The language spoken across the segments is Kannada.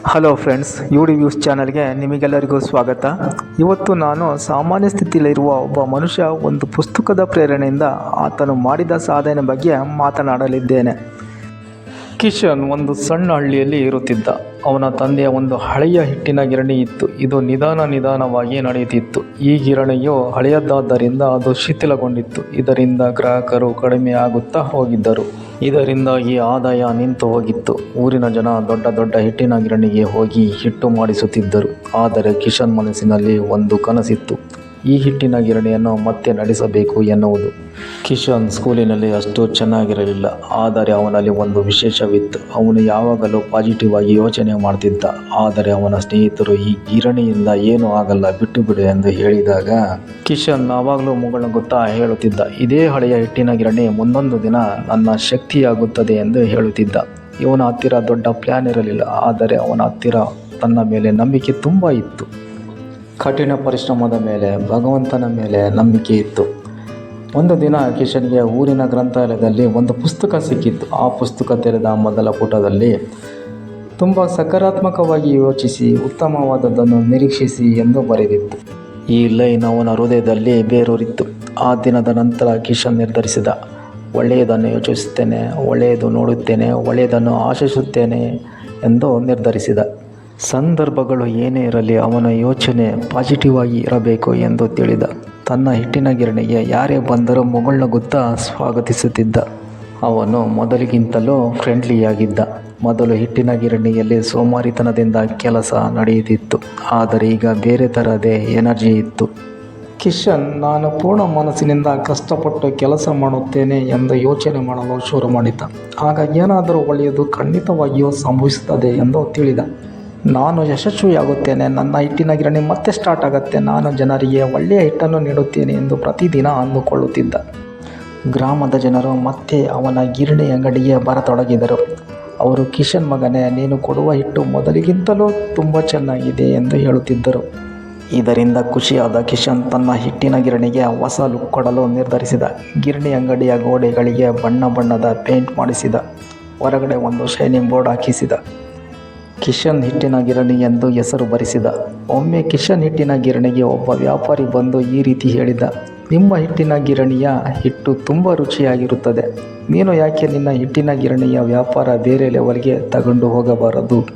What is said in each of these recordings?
Hello friends U D views ಚಾನಲ್ಗೆ ನಿಮಗೆಲ್ಲರಿಗೂ ಸ್ವಾಗತ. ಇವತ್ತು ನಾನು ಸಾಮಾನ್ಯ ಸ್ಥಿತಿಯಲ್ಲಿರುವ ಒಬ್ಬ ಮನುಷ್ಯ ಒಂದು ಪುಸ್ತಕದ ಪ್ರೇರಣೆಯಿಂದ ಆತನು ಮಾಡಿದ ಸಾಧನೆ ಬಗ್ಗೆ ಮಾತನಾಡಲಿದ್ದೇನೆ. ಕಿಶನ್ ಒಂದು ಸಣ್ಣ ಹಳ್ಳಿಯಲ್ಲಿ ಇರುತ್ತಿದ್ದ. ಅವನ ತಂದೆಯ ಒಂದು ಹಳೆಯ ಹಿಟ್ಟಿನ ಗಿರಣಿ ಇತ್ತು. ಇದು ನಿಧಾನ ನಿಧಾನವಾಗಿ ನಡೆಯುತ್ತಿತ್ತು. ಈ ಗಿರಣಿಯು ಹಳೆಯದಾದ್ದರಿಂದ ಅದು ಶಿಥಿಲಗೊಂಡಿತ್ತು. ಇದರಿಂದ ಗ್ರಾಹಕರು ಕಡಿಮೆ ಆಗುತ್ತಾ ಹೋಗಿದ್ದರು. ಇದರಿಂದಾಗಿ ಆದಾಯ ನಿಂತು ಹೋಗಿತ್ತು. ಊರಿನ ಜನ ದೊಡ್ಡ ದೊಡ್ಡ ಹಿಟ್ಟಿನ ಗಿರಣಿಗೆ ಹೋಗಿ ಹಿಟ್ಟು ಮಾಡಿಸುತ್ತಿದ್ದರು. ಆದರೆ ಕಿಶನ್ ಮನಸ್ಸಿನಲ್ಲಿ ಒಂದು ಕನಸಿತ್ತು. ಈ ಹಿಟ್ಟಿನ ಗಿರಣಿಯನ್ನು ಮತ್ತೆ ನಡೆಸಬೇಕು ಎನ್ನುವುದು. ಕಿಶನ್ ಸ್ಕೂಲಿನಲ್ಲಿ ಅಷ್ಟು ಚೆನ್ನಾಗಿರಲಿಲ್ಲ, ಆದರೆ ಅವನಲ್ಲಿ ಒಂದು ವಿಶೇಷವಿತ್ತು. ಅವನು ಯಾವಾಗಲೂ ಪಾಸಿಟಿವ್ ಆಗಿ ಯೋಚನೆ ಮಾಡ್ತಿದ್ದ, ಆದರೆ ಅವನ ಸ್ನೇಹಿತರು ಈ ಗಿರಣಿಯಿಂದ ಏನೂ ಆಗಲ್ಲ, ಬಿಟ್ಟು ಬಿಡು ಎಂದು ಹೇಳಿದಾಗ, ಕಿಶನ್ ಆವಾಗಲೂ ಮುಗುಳುಗುತ್ತಾ ಹೇಳುತ್ತಿದ್ದ, ಇದೇ ಹಳೆಯ ಹಿಟ್ಟಿನ ಗಿರಣಿ ಮುಂದೊಂದು ದಿನ ನನ್ನ ಶಕ್ತಿಯಾಗುತ್ತದೆ ಎಂದು ಹೇಳುತ್ತಿದ್ದ. ಇವನ ಹತ್ತಿರ ದೊಡ್ಡ ಪ್ಲ್ಯಾನ್ ಇರಲಿಲ್ಲ, ಆದರೆ ಅವನ ಹತ್ತಿರ ತನ್ನ ಮೇಲೆ ನಂಬಿಕೆ ತುಂಬ ಇತ್ತು. ಕಠಿಣ ಪರಿಶ್ರಮದ ಮೇಲೆ, ಭಗವಂತನ ಮೇಲೆ ನಂಬಿಕೆ ಇತ್ತು. ಒಂದು ದಿನ ಕಿಶನ್ಗೆ ಊರಿನ ಗ್ರಂಥಾಲಯದಲ್ಲಿ ಒಂದು ಪುಸ್ತಕ ಸಿಕ್ಕಿತ್ತು. ಆ ಪುಸ್ತಕ ತೆರೆದ ಮೊದಲ ಪುಟದಲ್ಲಿ, ತುಂಬ ಸಕಾರಾತ್ಮಕವಾಗಿ ಯೋಚಿಸಿ, ಉತ್ತಮವಾದದ್ದನ್ನು ನಿರೀಕ್ಷಿಸಿ ಎಂದು ಬರೆದಿತ್ತು. ಈ ಲೈನ್ ಅವನ ಹೃದಯದಲ್ಲಿ ಬೇರೂರಿತ್ತು. ಆ ದಿನದ ನಂತರ ಕಿಶನ್ ನಿರ್ಧರಿಸಿದ, ಒಳ್ಳೆಯದನ್ನು ಯೋಚಿಸುತ್ತೇನೆ, ಒಳ್ಳೆಯದು ನೋಡುತ್ತೇನೆ, ಒಳ್ಳೆಯದನ್ನು ಆಶಿಸುತ್ತೇನೆ ಎಂದು ನಿರ್ಧರಿಸಿದ. ಸಂದರ್ಭಗಳು ಏನೇ ಇರಲಿ ಅವನ ಯೋಚನೆ ಪಾಸಿಟಿವ್ ಆಗಿ ಇರಬೇಕು ಎಂದು ತಿಳಿದ. ತನ್ನ ಹಿಟ್ಟಿನ ಗಿರಣಿಗೆ ಯಾರೇ ಬಂದರೂ ಮುಗುಳ್ನಗುತ್ತಾ ಸ್ವಾಗತಿಸುತ್ತಿದ್ದ. ಅವನು ಮೊದಲಿಗಿಂತಲೂ ಫ್ರೆಂಡ್ಲಿಯಾಗಿದ್ದ ಮೊದಲು ಹಿಟ್ಟಿನ ಗಿರಣಿಯಲ್ಲಿ ಸೋಮಾರಿತನದಿಂದ ಕೆಲಸ ನಡೆಯುತ್ತಿತ್ತು. ಆದರೆ ಈಗ ಬೇರೆ ಥರದೇ ಎನರ್ಜಿ ಇತ್ತು. ಕಿಶನ್, ನಾನು ಪೂರ್ಣ ಮನಸ್ಸಿನಿಂದ ಕಷ್ಟಪಟ್ಟು ಕೆಲಸ ಮಾಡುತ್ತೇನೆ ಎಂದು ಯೋಚನೆ ಮಾಡಲು ಶುರು ಮಾಡಿದ್ದ ಆಗ ಏನಾದರೂ ಒಳ್ಳೆಯದು ಖಂಡಿತವಾಗಿಯೂ ಸಂಭವಿಸುತ್ತದೆ ಎಂದು ತಿಳಿದ. ನಾನು ಯಶಸ್ವಿಯಾಗುತ್ತೇನೆ, ನನ್ನ ಹಿಟ್ಟಿನ ಗಿರಣಿ ಮತ್ತೆ ಸ್ಟಾರ್ಟ್ ಆಗುತ್ತೆ. ನಾನು ಜನರಿಗೆ ಒಳ್ಳೆಯ ಹಿಟ್ಟನ್ನು ನೀಡುತ್ತೇನೆ ಎಂದು ಪ್ರತಿದಿನ ಅಂದುಕೊಳ್ಳುತ್ತಿದ್ದ. ಗ್ರಾಮದ ಜನರು ಮತ್ತೆ ಅವನ ಗಿರಣಿ ಅಂಗಡಿಗೆ ಬರತೊಡಗಿದರು. ಅವರು, ಕಿಶನ್ ಮಗನೇ, ನೀನು ಕೊಡುವ ಹಿಟ್ಟು ಮೊದಲಿಗಿಂತಲೂ ತುಂಬ ಚೆನ್ನಾಗಿದೆ ಎಂದು ಹೇಳುತ್ತಿದ್ದರು. ಇದರಿಂದ ಖುಷಿಯಾದ ಕಿಶನ್ ತನ್ನ ಹಿಟ್ಟಿನ ಗಿರಣಿಗೆ ಹೊಸ ಲುಕ್ ಕೊಡಲು ನಿರ್ಧರಿಸಿದ. ಗಿರಣಿ ಅಂಗಡಿಯ ಗೋಡೆಗಳಿಗೆ ಬಣ್ಣ ಬಣ್ಣದ ಪೇಂಟ್ ಮಾಡಿಸಿದ. ಹೊರಗಡೆ ಒಂದು ಶೈನಿಂಗ್ ಬೋರ್ಡ್ ಹಾಕಿಸಿದ. ಕಿಶನ್ ಹಿಟ್ಟಿನ ಗಿರಣಿ ಎಂದು ಹೆಸರು ಬರೆಸಿದ. ಒಮ್ಮೆ ಕಿಶನ್ ಹಿಟ್ಟಿನ ಗಿರಣಿಗೆ ಒಬ್ಬ ವ್ಯಾಪಾರಿ ಬಂದು ಈ ರೀತಿ ಹೇಳಿದ. ನಿಮ್ಮ ಹಿಟ್ಟಿನ ಗಿರಣಿಯ ಹಿಟ್ಟು ತುಂಬ ರುಚಿಯಾಗಿರುತ್ತದೆ. ನೀನು ಯಾಕೆ ನಿನ್ನ ಹಿಟ್ಟಿನ ಗಿರಣಿಯ ವ್ಯಾಪಾರ ಬೇರೆ ಲೆವೆಲ್ಗೆ ತಗೊಂಡು ಹೋಗಬಾರದು?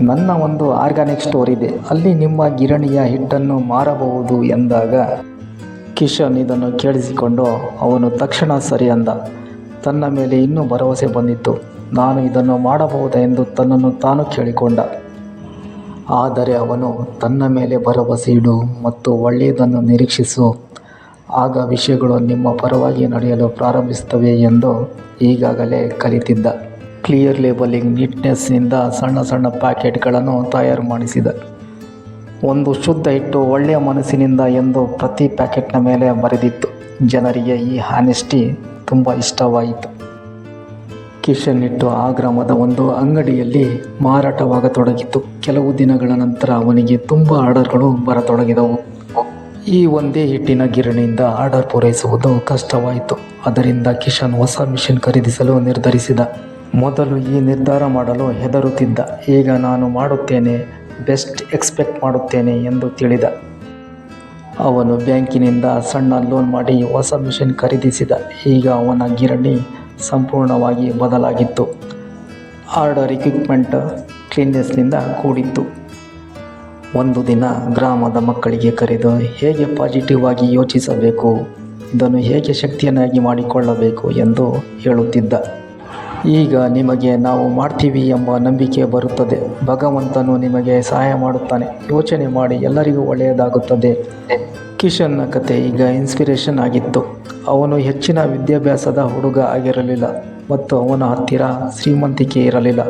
ನನ್ನ ಒಂದು ಆರ್ಗಾನಿಕ್ ಸ್ಟೋರ್ ಇದೆ. ಅಲ್ಲಿ ನಿಮ್ಮ ಗಿರಣಿಯ ಹಿಟ್ಟನ್ನು ಮಾರಬಹುದು ಎಂದಾಗ ಕಿಶನ್ ಇದನ್ನು ಕೇಳಿಸಿಕೊಂಡು ಅವನು ತಕ್ಷಣ ಸರಿ ಅಂದ. ತನ್ನ ಮೇಲೆ ಇನ್ನೂ ಭರವಸೆ ಬಂದಿತ್ತು. ನಾನು ಇದನ್ನು ಮಾಡಬಹುದೇ ಎಂದು ತನ್ನನ್ನು ತಾನು ಕೇಳಿಕೊಂಡ. ಆದರೆ ಅವನು ತನ್ನ ಮೇಲೆ ಭರವಸೆ ಇಡು ಮತ್ತು ಒಳ್ಳೆಯದನ್ನು ನಿರೀಕ್ಷಿಸು. ಆಗ ವಿಷಯಗಳು ನಿಮ್ಮ ಪರವಾಗಿ ನಡೆಯಲು ಪ್ರಾರಂಭಿಸುತ್ತವೆ ಎಂದು ಈಗಾಗಲೇ ಕಲಿತಿದ್ದ. ಕ್ಲಿಯರ್ ಲೇಬಲಿಂಗ್ ನೀಟ್ನೆಸ್ನಿಂದ ಸಣ್ಣ ಸಣ್ಣ ಪ್ಯಾಕೆಟ್ಗಳನ್ನು ತಯಾರು ಮಾಡಿಸಿದ. ಒಂದು ಶುದ್ಧ ಇಟ್ಟು ಒಳ್ಳೆಯ ಮನಸ್ಸಿನಿಂದ ಎಂದು ಪ್ರತಿ ಪ್ಯಾಕೆಟ್ನ ಮೇಲೆ ಬರೆದಿತ್ತು. ಜನರಿಗೆ ಈ ಹಾನೆಸ್ಟಿ ತುಂಬ ಇಷ್ಟವಾಯಿತು. ಕಿಶನ್ ಹಿಟ್ಟು ಆ ಗ್ರಾಮದ ಒಂದು ಅಂಗಡಿಯಲ್ಲಿ ಮಾರಾಟವಾಗತೊಡಗಿತು. ಕೆಲವು ದಿನಗಳ ನಂತರ ಅವನಿಗೆ ತುಂಬ ಆರ್ಡರ್ಗಳು ಬರತೊಡಗಿದವು. ಈ ಒಂದೇ ಹಿಟ್ಟಿನ ಗಿರಣಿಯಿಂದ ಆರ್ಡರ್ ಪೂರೈಸುವುದು ಕಷ್ಟವಾಯಿತು. ಅದರಿಂದ ಕಿಶನ್ ಹೊಸ ಮಿಷಿನ್ ಖರೀದಿಸಲು ನಿರ್ಧರಿಸಿದ. ಮೊದಲು ಈ ನಿರ್ಧಾರ ಮಾಡಲು ಹೆದರುತ್ತಿದ್ದ. ಈಗ ನಾನು ಮಾಡುತ್ತೇನೆ, ಬೆಸ್ಟ್ ಎಕ್ಸ್ಪೆಕ್ಟ್ ಮಾಡುತ್ತೇನೆ ಎಂದು ತಿಳಿದ. ಅವನು ಬ್ಯಾಂಕಿನಿಂದ ಸಣ್ಣ ಲೋನ್ ಮಾಡಿ ಹೊಸ ಮಿಷಿನ್ ಖರೀದಿಸಿದ. ಈಗ ಅವನ ಗಿರಣಿ ಸಂಪೂರ್ಣವಾಗಿ ಬದಲಾಗಿತ್ತು. ಆರ್ಡರ್ ಇಕ್ವಿಪ್ಮೆಂಟ್ ಕ್ಲೀನ್ನೆಸ್ನಿಂದ ಕೂಡಿತ್ತು. ಒಂದು ದಿನ ಗ್ರಾಮದ ಮಕ್ಕಳಿಗೆ ಕರೆದು, ಹೇಗೆ ಪಾಸಿಟಿವ್ ಆಗಿ ಯೋಚಿಸಬೇಕು? ಇದನ್ನು ಹೇಗೆ ಶಕ್ತಿಯನ್ನಾಗಿ ಮಾಡಿಕೊಳ್ಳಬೇಕು? ಎಂದು ಹೇಳುತ್ತಿದ್ದ. ಈಗ ನಿಮಗೆ ನಾವು ಮಾಡ್ತೀವಿ ಎಂಬ ನಂಬಿಕೆ ಬರುತ್ತದೆ. ಭಗವಂತನು ನಿಮಗೆ ಸಹಾಯ ಮಾಡುತ್ತಾನೆ. ಯೋಚನೆ ಮಾಡಿ ಎಲ್ಲರಿಗೂ ಒಳ್ಳೆಯದಾಗುತ್ತದೆ. ಕಿಶನ್ನ ಕತೆ ಈಗ ಇನ್ಸ್ಪಿರೇಷನ್ ಆಗಿತ್ತು. ಅವನು ಹೆಚ್ಚಿನ ವಿದ್ಯಾಭ್ಯಾಸದ ಹುಡುಗ ಆಗಿರಲಿಲ್ಲ ಮತ್ತು ಅವನ ಹತ್ತಿರ ಶ್ರೀಮಂತಿಕೆ ಇರಲಿಲ್ಲ.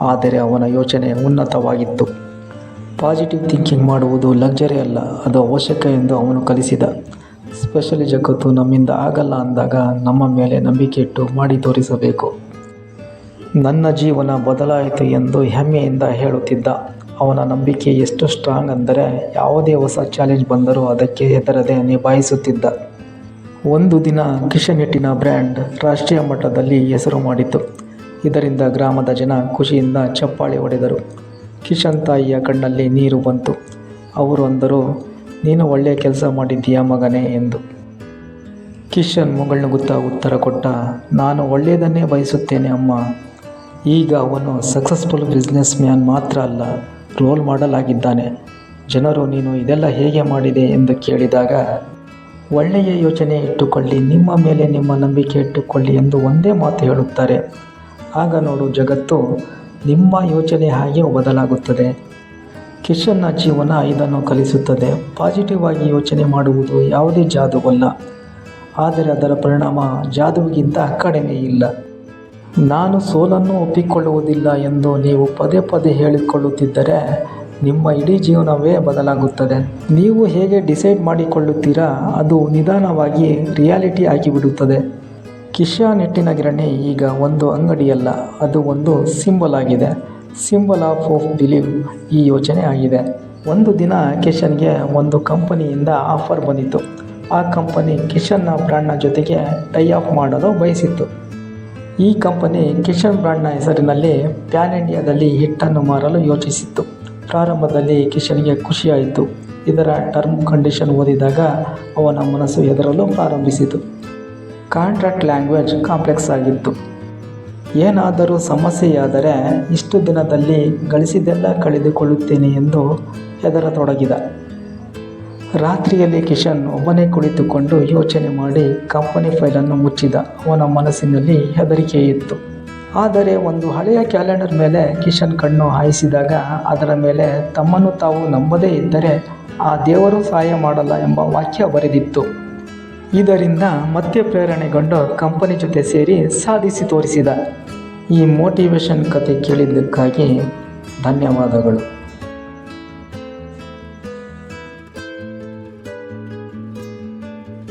ಆದರೆ ಅವನ ಯೋಚನೆ ಉನ್ನತವಾಗಿತ್ತು. ಪಾಸಿಟಿವ್ ಥಿಂಕಿಂಗ್ ಮಾಡುವುದು ಲಕ್ಸರಿ ಅಲ್ಲ, ಅದು ಅವಶ್ಯಕ ಎಂದು ಅವನು ಕಲಿಸಿದ. ಸ್ಪೆಷಲಿ ಜಗತ್ತು ನಮ್ಮಿಂದ ಆಗಲ್ಲ ಅಂದಾಗ ನಮ್ಮ ಮೇಲೆ ನಂಬಿಕೆ ಇಟ್ಟು ಮಾಡಿ ತೋರಿಸಬೇಕು. ನನ್ನ ಜೀವನ ಬದಲಾಯಿತು ಎಂದು ಹೆಮ್ಮೆಯಿಂದ ಹೇಳುತ್ತಿದ್ದ. ಅವನ ನಂಬಿಕೆ ಎಷ್ಟು ಸ್ಟ್ರಾಂಗ್ ಅಂದರೆ ಯಾವುದೇ ಹೊಸ ಚಾಲೆಂಜ್ ಬಂದರೂ ಅದಕ್ಕೆ ಹೆದರದೆ ನಿಭಾಯಿಸುತ್ತಿದ್ದ. ಒಂದು ದಿನ ಕಿಶನ್ ಬ್ರ್ಯಾಂಡ್ ರಾಷ್ಟ್ರೀಯ ಮಟ್ಟದಲ್ಲಿ ಹೆಸರು ಮಾಡಿತು. ಇದರಿಂದ ಗ್ರಾಮದ ಜನ ಖುಷಿಯಿಂದ ಚಪ್ಪಾಳೆ ಹೊಡೆದರು. ಕಿಶನ್ ತಾಯಿಯ ಕಣ್ಣಲ್ಲಿ ನೀರು ಬಂತು. ಅವರು ಅಂದರು, ನೀನು ಒಳ್ಳೆಯ ಕೆಲಸ ಮಾಡಿದ್ದೀಯಾ ಮಗನೇ? ಎಂದು. ಕಿಶನ್ ಮುಗಳ್ನುಗುತ್ತಾ ಉತ್ತರ ಕೊಟ್ಟ, ನಾನು ಒಳ್ಳೆಯದನ್ನೇ ಬಯಸುತ್ತೇನೆ ಅಮ್ಮ. ಈಗ ಅವನು ಸಕ್ಸಸ್ಫುಲ್ ಬಿಸ್ನೆಸ್ ಮ್ಯಾನ್ ಮಾತ್ರ ಅಲ್ಲ. ರೋಲ್ ಮಾಡಲ್ ಆಗಿದ್ದಾನೆ. ಜನರು, ನೀನು ಇದೆಲ್ಲ ಹೇಗೆ ಮಾಡಿದೆ ಎಂದು ಕೇಳಿದಾಗ, ಒಳ್ಳೆಯ ಯೋಚನೆ ಇಟ್ಟುಕೊಳ್ಳಿ, ನಿಮ್ಮ ಮೇಲೆ ನಿಮ್ಮ ನಂಬಿಕೆ ಇಟ್ಟುಕೊಳ್ಳಿ ಎಂದು ಒಂದೇ ಮಾತು ಹೇಳುತ್ತಾರೆ. ಆಗ ನೋಡು, ಜಗತ್ತು ನಿಮ್ಮ ಯೋಚನೆ ಹಾಗೆ ಬದಲಾಗುತ್ತದೆ. ಕಿಶನ್ನ ಜೀವನ ಇದನ್ನು ಕಲಿಸುತ್ತದೆ. ಪಾಸಿಟಿವ್ ಆಗಿ ಯೋಚನೆ ಮಾಡುವುದು ಯಾವುದೇ ಜಾದುವಲ್ಲ. ಆದರೆ ಅದರ ಪರಿಣಾಮ ಜಾದುವಿಗಿಂತ ಕಡಿಮೆ ಇಲ್ಲ. ನಾನು ಸೋಲನ್ನು ಒಪ್ಪಿಕೊಳ್ಳುವುದಿಲ್ಲ ಎಂದು ನೀವು ಪದೇ ಪದೇ ಹೇಳಿಕೊಳ್ಳುತ್ತಿದ್ದರೆ ನಿಮ್ಮ ಇಡೀ ಜೀವನವೇ ಬದಲಾಗುತ್ತದೆ. ನೀವು ಹೇಗೆ ಡಿಸೈಡ್ ಮಾಡಿಕೊಳ್ಳುತ್ತೀರಾ, ಅದು ನಿಧಾನವಾಗಿ ರಿಯಾಲಿಟಿ ಆಗಿಬಿಡುತ್ತದೆ. ಕಿಶಾ ನೆಟ್ಟಿನ ಗಿರಣಿ ಈಗ ಒಂದು ಅಂಗಡಿಯಲ್ಲ, ಅದು ಒಂದು ಸಿಂಬಲ್ ಆಗಿದೆ. ಸಿಂಬಲ್ ಆಫ್ ಆಫ್ ಬಿಲೀವ್ ಈ ಯೋಚನೆ ಆಗಿದೆ. ಒಂದು ದಿನ ಕಿಶನ್ಗೆ ಒಂದು ಕಂಪನಿಯಿಂದ ಆಫರ್ ಬಂದಿತ್ತು. ಆ ಕಂಪನಿ ಕಿಶನ್ನ ಬ್ರ್ಯಾಂಡ್ನ ಜೊತೆಗೆ ಟೈ ಆಫ್ ಮಾಡಲು ಬಯಸಿತ್ತು. ಈ ಕಂಪನಿ ಕಿಶನ್ ಬ್ರ್ಯಾಂಡ್ನ ಹೆಸರಿನಲ್ಲಿ ಪ್ಯಾನ್ ಇಂಡಿಯಾದಲ್ಲಿ ಹಿಟ್ಟನ್ನು ಮಾರಲು ಯೋಚಿಸಿತ್ತು. ಪ್ರಾರಂಭದಲ್ಲಿ ಕಿಶನ್ಗೆ ಖುಷಿಯಾಯಿತು. ಇದರ ಟರ್ಮ್ ಕಂಡೀಷನ್ ಓದಿದಾಗ ಅವನ ಮನಸ್ಸು ಹೆದರಲು ಪ್ರಾರಂಭಿಸಿತು. ಕಾಂಟ್ರಾಕ್ಟ್ ಲ್ಯಾಂಗ್ವೇಜ್ ಕಾಂಪ್ಲೆಕ್ಸ್ ಆಗಿತ್ತು. ಏನಾದರೂ ಸಮಸ್ಯೆಯಾದರೆ ಇಷ್ಟು ದಿನದಲ್ಲಿ ಗಳಿಸಿದೆಲ್ಲ ಕಳೆದುಕೊಳ್ಳುತ್ತೇನೆ ಎಂದು ಹೆದರತೊಡಗಿದ. ರಾತ್ರಿಯಲ್ಲಿ ಕಿಶನ್ ಒಬ್ಬನೇ ಕುಳಿತುಕೊಂಡು ಯೋಚನೆ ಮಾಡಿ ಕಂಪನಿ ಫೈಲನ್ನು ಮುಚ್ಚಿದ. ಅವನ ಮನಸ್ಸಿನಲ್ಲಿ ಹೆದರಿಕೆ ಇತ್ತು. ಆದರೆ ಒಂದು ಹಳೆಯ ಕ್ಯಾಲೆಂಡರ್ ಮೇಲೆ ಕಿಶನ್ ಕಣ್ಣು ಹಾಯಿಸಿದಾಗ ಅದರ ಮೇಲೆ ತಮ್ಮನ್ನು ತಾವು ನಂಬದೇ ಇದ್ದರೆ ಆ ದೇವರು ಸಹಾಯ ಮಾಡಲ್ಲ ಎಂಬ ವಾಕ್ಯ ಬರೆದಿತ್ತು. ಇದರಿಂದ ಮತ್ತೆ ಪ್ರೇರಣೆಗೊಂಡು ಕಂಪನಿ ಜೊತೆ ಸೇರಿ ಸಾಧಿಸಿ ತೋರಿಸಿದ. ಈ ಮೋಟಿವೇಶನ್ ಕತೆ ಕೇಳಿದ್ದಕ್ಕಾಗಿ ಧನ್ಯವಾದಗಳು.